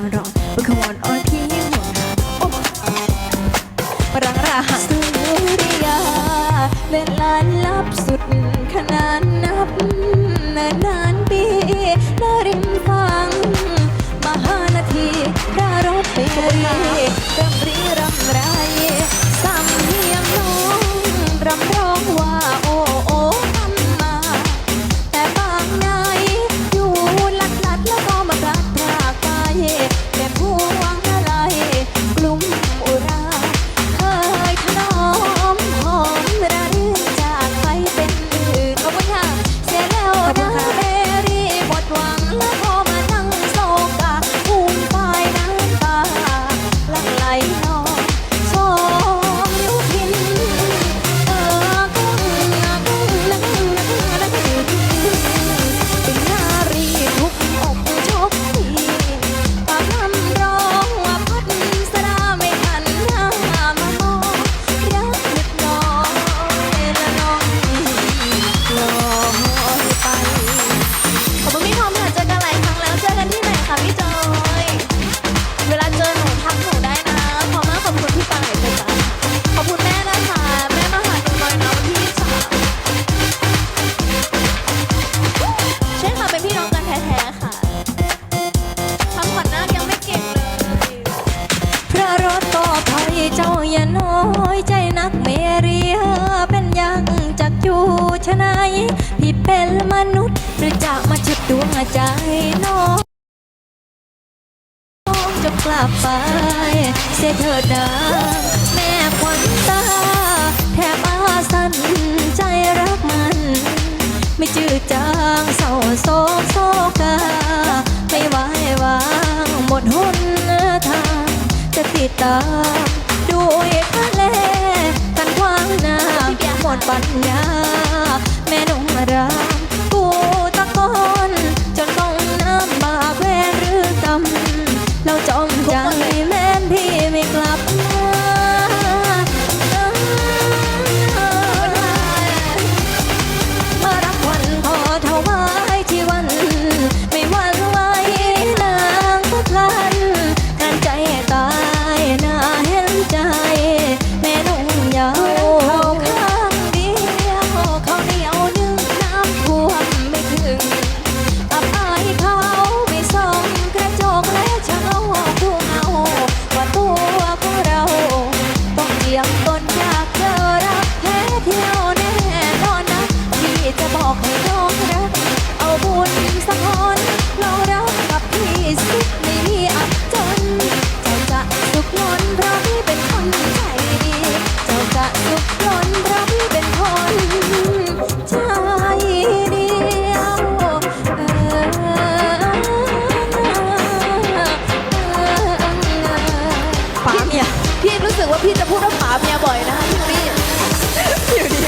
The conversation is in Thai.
างรองบุคอ่นพี่โอ้รัรังสุริยาเล่นลานลับสุดขนานนับนนนานปีนาริมฟัง มหานาทีดารบไปรีรำรีรำไรส นพี่น้องกันแท้ๆค่ะทำขวัญนาคยังไม่เก่งเลยพระรถก็ถอยเจ้าอย่าน้อยใจนักเมรียเป็นยังจักอยู่ชะไหนพี่เป็นมนุษย์หรือจะมาช็ดดวงใจน้องจะกลับไปเสียเถิด้ ไม่จืดจางเศร้าโศกโศกาไม่ไหววางหมดหนทาง จะติดตามด้วยทะเลกันควางน้ำหมดปัญญา Yeah. ้สึกว่าพี่จะพูดว่าหมาเมียบ่อยนะคะพี่อยู่ดี